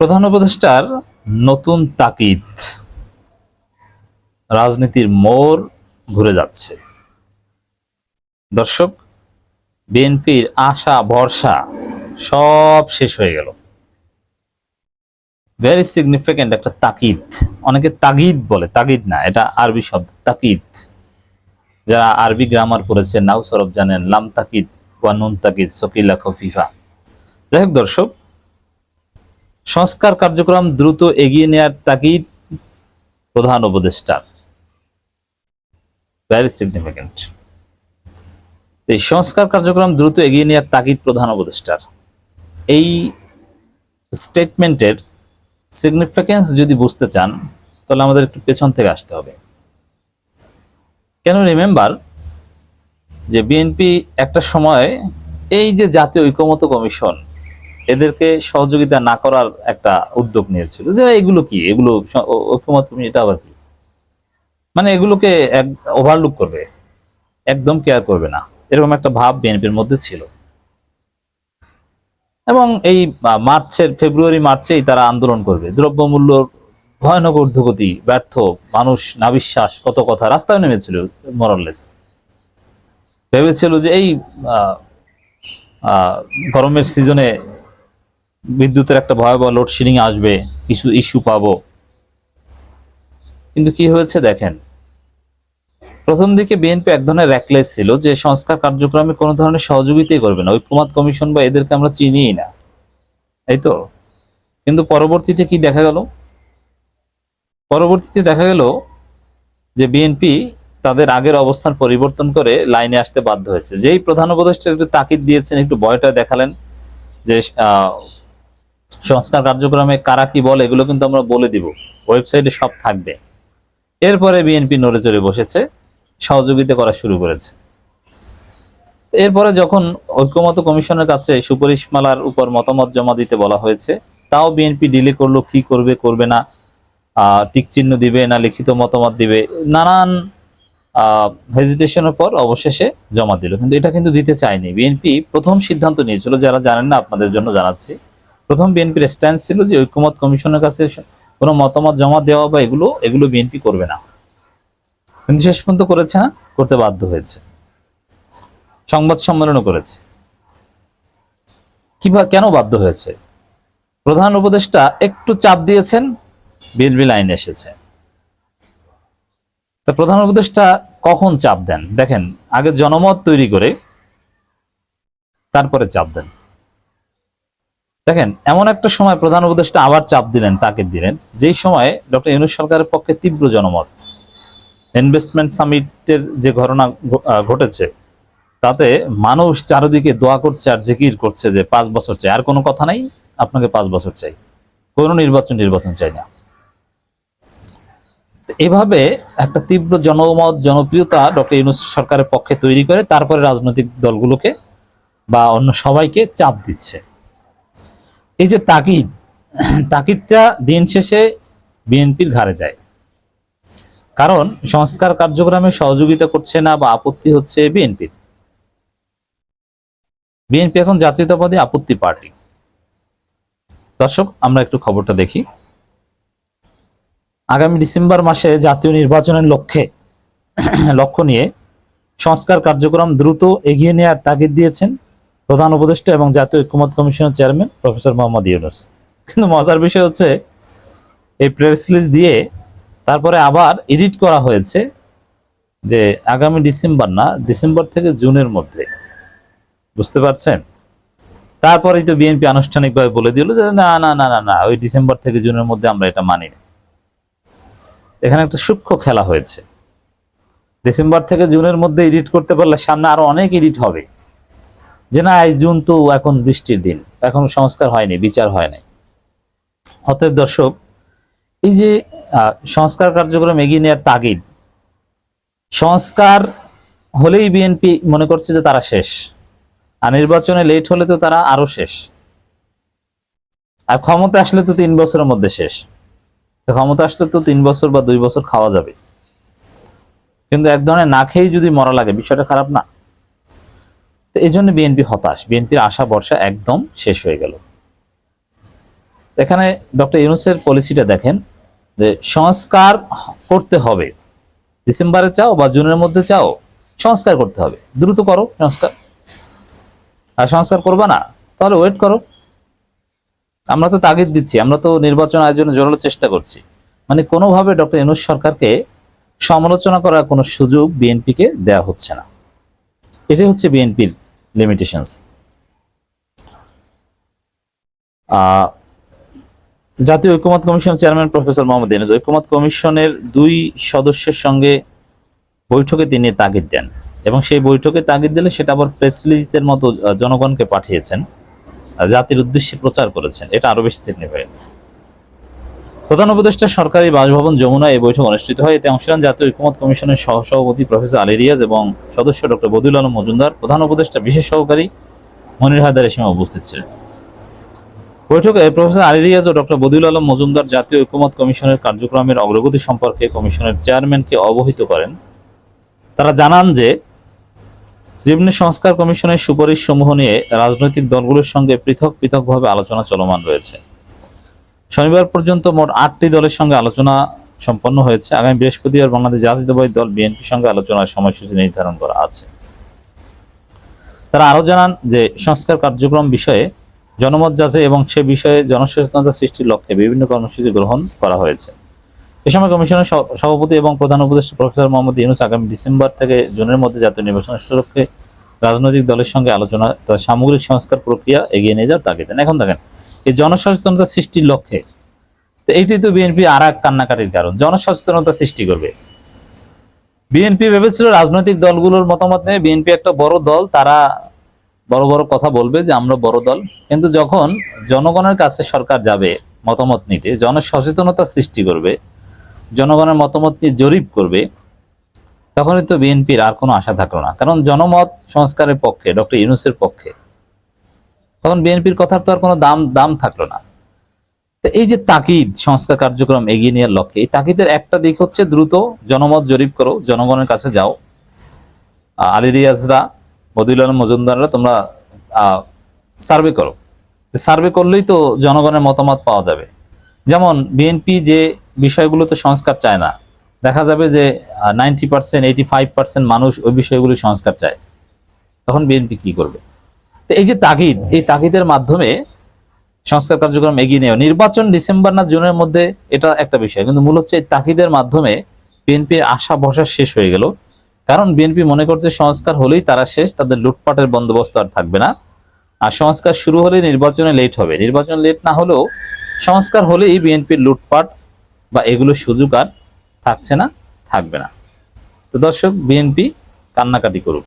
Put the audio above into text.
প্রধান উপদেষ্টার নতুন তাকিদ। রাজনীতির মোড় ঘুরে যাচ্ছে। দর্শক, বিএনপির আশা, ভরসা সব শেষ হয়ে গেল। ভেরি সিগনিফিক্যান্ট একটা তাকিদ। অনেকে তাগিদ বলে, তাগিদ না, এটা আরবি শব্দ, তাকিদ। যারা আরবি গ্রামার পড়েছে নাও সরব জানেন লাম তাকিদ, ওয়া নুন তাকিদ, সকিলা খফিফা। যাই হোক দর্শক সংস্কার কার্যক্রম দ্রুত এগিয়ে নেয়ার তাগিদ প্রধান উপদেষ্টার ভেরি সিগনিফিক্যান্ট এই সংস্কার কার্যক্রম দ্রুত এগিয়ে নেওয়ার তাগিদ প্রধান উপদেষ্টার এই স্টেটমেন্টের সিগনিফিক্যান্স যদি বুঝতে চান, তাহলে আমাদের একটু পেছন থেকে আসতে হবে। কেন রিমেম্বার যে বিএনপি একটা সময় এই যে জাতীয় ঐকমত্য কমিশন এদেরকে সহযোগিতা না করার একটা উদ্যোগ নিয়েছিল। যে এগুলো কি? এগুলো স- ঐ- এটা আবার কি? মানে এগুলোকে এক ওভারলুক করবে, একদম কেয়ার করবে না। এরকম একটা ভাব বিএনপির মধ্যে ছিল। এবং এই মার্চের, ফেব্রুয়ারি মার্চেই তারা আন্দোলন করবে। দ্রব্যমূল্য ভয়ানক ঊর্ধ্বগতি, ব্যর্থ, মানুষ না বিশ্বাস কত কথা। রাস্তায় নেমেছিল মরাললেস ভেবেছিল যে এই গরমের সিজনে বিদ্যুতের একটা ভয়াবহ লোডশেডিং আসবে, কিছু ইস্যু পাবো। কিন্তু কি হয়েছে দেখেন? প্রথম দিকে বিএনপি এক ধরনের র্যাকলেস ছিল, যে সংস্কার কার্যক্রমে কোনো ধরনের সহযোগিতাই করবে না। ঐক্যমত কমিশন বা এদেরকে আমরা চিনিই না। এই তো? কিন্তু পরবর্তীতে কি দেখা গেল? পরবর্তীতে দেখা গেল যে বিএনপি তাদের আগের অবস্থান পরিবর্তন করে লাইনে আসতে বাধ্য হয়েছে। যেই প্রধান উপদেষ্টা একটু তাকিদ দিয়েছেন, একটু ভয়টা দেখালেন, যে সংস্কার কার্যক্রমে কারা কি বলে এগুলো কিন্তু আমরা বলে দিব। ওয়েবসাইটে সব থাকবে। এরপরে বিএনপি নড়ে চড়ে বসেছে সহযোগিতা করা শুরু করেছে। এরপরে যখন ঐক্যমত কমিশনের কাছে সুপারিশমালার উপর মতামত জমা দিতে বলা হয়েছে তাও বিএনপি ডিলে করল কি করবে করবে না আহ, টিক চিহ্ন দিবে না লিখিত মতামত দিবে নানান হেজিটেশনের পর অবশেষে জমা দিল। কিন্তু এটা কিন্তু দিতে চায়নি। বিএনপি প্রথম সিদ্ধান্ত নিয়েছিল যারা জানেন না আপনাদের জন্য জানাচ্ছি। প্রথম বিএনপির স্ট্যান্ড ছিল যে ঐক্যমত কমিশনের কাছে কোনো মতামত জমা দেওয়া বা এগুলো এগুলো বিএনপি করবে না। কিন্তু শেষ পর্যন্ত করেছে না, করতে বাধ্য হয়েছে। সংবাদ সম্মেলনও করেছে। কিবা কেন বাধ্য হয়েছে? প্রধান উপদেষ্টা একটু চাপ দিয়েছেন, বিএনপি লাইনে এসেছে। তা প্রধান উপদেষ্টা কখন চাপ দেন? দেখেন, আগে জনমত তৈরি করে তারপরে চাপ দেন। দেখেন, এমন একটা সময় প্রধান উপদেষ্টা আবার চাপ দিলেন, তাকে দিলেন, যেই সময় ডক্টর ইউনুস সরকারের পক্ষে তীব্র জনমত। ইনভেস্টমেন্ট সামিটের যে ঘটনা ঘটেছে, তাতে মানুষ চারিদিকে দোয়া করছে আর জিকির করছে যে পাঁচ বছর চাই। আর কোনো কথা নাই, আপনাকে পাঁচ বছর চাই। কোনো নির্বাচন নির্বাচন চাই না। এভাবে একটা তীব্র জনমত, জনপ্রিয়তা ডক্টর ইউনুস সরকারের পক্ষে তৈরি করে, তারপরে রাজনৈতিক দলগুলোকে বা অন্য সবাইকে চাপ দিচ্ছে। এই যে তাকিদ, তাকিদটা দিন শেষে বিএনপির ঘাড়ে যায়। কারণ সংস্কার কার্যক্রমে সহযোগিতা করছে না বা আপত্তি হচ্ছে বিএনপির বিএনপি এখন জাতীয়তাবাদী আপত্তি পার্টি। দর্শক, আমরা একটু খবরটা দেখি। আগামী ডিসেম্বর মাসে জাতীয় নির্বাচনের লক্ষ্যে, লক্ষ্য নিয়ে সংস্কার কার্যক্রম দ্রুত এগিয়ে নেওয়ার তাগিদ দিয়েছেন প্রধান উপদেষ্টা এবং জাতীয় ঐক্যমত কমিশনের চেয়ারম্যান প্রফেসর মোহাম্মদ ইউনুস। কিন্তু মজার বিষয় হচ্ছে, এই প্রেস রিলিজ দিয়ে তারপরে আবার এডিট করা হয়েছে যে আগামী ডিসেম্বর না, ডিসেম্বর থেকে জুনের মধ্যে। বুঝতে পারছেন? তারপরেই তো বিএনপি আনুষ্ঠানিকভাবে বলে দিল যে, না না না না না, ওই ডিসেম্বর থেকে জুনের মধ্যে আমরা এটা মানি না। এখানে একটা সূক্ষ্ম খেলা হয়েছে। ডিসেম্বর থেকে জুনের মধ্যে এডিট করতে পারলে সামনে আরও অনেক এডিট হবে। যে না, এই জুন তো এখন বৃষ্টির দিন। এখন সংস্কার হয়নি, বিচার হয় নাই। অতএব দর্শক, এই যে সংস্কার কার্যক্রম এগিয়ে নেওয়ার তাগিদ, সংস্কার হলেই বিএনপি মনে করছে যে তারা শেষ, আর নির্বাচনে লেট হলে তো তারা আরও শেষ। আর ক্ষমতা আসলে তো তিন বছরের মধ্যে শেষ। ক্ষমতা আসলে তো তিন বছর বা দুই বছর খাওয়া যাবে। কিন্তু এক ধরনের না খেয়েই যদি মরা লাগে, বিষয়টা খারাপ না। তো এই জন্য বিএনপি হতাশ। বিএনপির আশা বর্ষা একদম শেষ হয়ে গেল। এখানে ডক্টর ইউনুসের পলিসিটা দেখেন যে সংস্কার করতে হবে। ডিসেম্বরে চাও বা জুনের মধ্যে চাও, সংস্কার করতে হবে। দ্রুত করো সংস্কার। আর সংস্কার করবে না, তাহলে ওয়েট করো। আমরা তো তাগিদ দিচ্ছি, আমরা তো নির্বাচন আয়োজনের জোরালো চেষ্টা করছি। মানে কোনোভাবে ডক্টর ইউনুস সরকারকে সমালোচনা করার কোনো সুযোগ বিএনপিকে দেওয়া হচ্ছে না। এটাই হচ্ছে বিএনপির লিমিটেশনস জাতীয় ঐক্যমত কমিশনের চেয়ারম্যান প্রফেসর মোহাম্মদ ইউনূস ঐক্যমত কমিশনের দুই সদস্যের সঙ্গে বৈঠকে তিনি তাগিদ দেন এবং সেই বৈঠকে তাগিদ দিলে সেটা আবার প্রেস রিলিজের মতো জনগণকে পাঠিয়েছেন জাতির উদ্দেশ্যে প্রচার করেছেন। এটা আরও বেশি সিগনিফিকেন্ট প্রধান উপদেষ্টা সরকারি বাসভবন যমুনা এই বৈঠক অনুষ্ঠিত হয়। এতে অংশ নেন জাতীয় ঐক্যমত কমিশনের সহসভাপতি প্রফেসর আলী রিয়াজ এবং সদস্য ডক্টর বদুল আলম মজুমদার। প্রধান উপদেষ্টা বিশেষ সহকারী মনির হায়দার এসে উপস্থিত ছিলেন। বৈঠকে প্রফেসর আলী রিয়াজ ও ডক্টর বদিউল আলম মজুমদার জাতীয় ঐক্যমত কমিশনের কার্যক্রমের অগ্রগতি সম্পর্কে কমিশনের চেয়ারম্যানকে অবহিত করেন। তারা জানান যে জীবনী সংস্কার কমিশনের সুপারিশ সমূহ নিয়ে রাজনৈতিক দলগুলোর সঙ্গে পৃথক পৃথকভাবে আলোচনা চলমান রয়েছে। শনিবার পর্যন্ত মোট আটটি দলের সঙ্গে আলোচনা সম্পন্ন হয়েছে। আগামী বৃহস্পতিবার বাংলাদেশ জাতীয়তাবাদী দল বিএনপির সঙ্গে আলোচনার সময়সূচি নির্ধারণ করা আছে। তারা আরও জানান যে, সংস্কার কার্যক্রম বিষয়ে জনমত যাচাই এবং সে বিষয়ে জনসচেতনতা সৃষ্টির লক্ষ্যে বিভিন্ন কর্মসূচি গ্রহণ করা হয়েছে। এ সময় কমিশনের সভাপতি এবং প্রধান উপদেষ্টা প্রফেসর মোহাম্মদ ইউনুস আগামী ডিসেম্বর থেকে জুনের মধ্যে জাতীয় নির্বাচনের সুরক্ষে রাজনৈতিক দলের সঙ্গে আলোচনা সামগ্রিক সংস্কার প্রক্রিয়া এগিয়ে নিয়ে যাওয়ার তাগিদেন এখন দেখেন এই জনসচেতনতা সৃষ্টির লক্ষ্যে। তো এইটি তো বিএনপি আর এক কান্নাকাটির কারণ, জনসচেতনতা সৃষ্টি করবে। বিএনপি ভেবেছিল রাজনৈতিক দলগুলোর মতামত নিয়ে বিএনপি একটা বড় দল, তারা বড় বড় কথা বলবে যে আমরা বড় দল। কিন্তু যখন জনগণের কাছে সরকার যাবে মতামত নিতে, জনসচেতনতা সৃষ্টি করবে, জনগণের মতামত নিয়ে জরিপ করবে, তখনই তো বিএনপির আর কোনো আশা থাকল না। কারণ জনমত সংস্কারের পক্ষে, ডক্টর ইউনুসের পক্ষে তখন বিএনপির কথার তো আর কোনো দাম দাম থাকল না। তো এই যে তাকিদ সংস্কার কার্যক্রম এগিয়ে নেওয়ার লক্ষ্যে, এই তাকিদের একটা দিক হচ্ছে দ্রুত জনমত জরিপ করো, জনগণের কাছে যাও। আলী রিয়াজরা, বদিউল মজুমদাররা তোমরা সার্ভে করো। সার্ভে করলেই তো জনগণের মতামত পাওয়া যাবে। যেমন বিএনপি যে বিষয়গুলোতে সংস্কার চায় না, দেখা যাবে যে ninety percent, eighty five percent মানুষ ওই বিষয়গুলো সংস্কার চায়। তখন বিএনপি কি করবে? তো এই যে তাগিদ, এই তাগিদের মাধ্যমে সংস্কার কার্যক্রম এগিয়ে নেওয়া। নির্বাচন ডিসেম্বর না জুনের মধ্যে এটা একটা বিষয়, কিন্তু মূল হচ্ছে এই তাগিদের মাধ্যমে বিএনপির আশা ভরসা শেষ হয়ে গেল। কারণ বিএনপি মনে করছে সংস্কার হলেই তারা শেষ, তাদের লুটপাটের বন্দোবস্ত আর থাকবে না। আর সংস্কার শুরু হলে নির্বাচনে লেট হবে। নির্বাচন লেট না হলেও সংস্কার হলেই বিএনপির লুটপাট বা এগুলোর সুযোগ আর থাকছে না, থাকবে না। তো দর্শক, বিএনপি কান্নাকাটি করুক।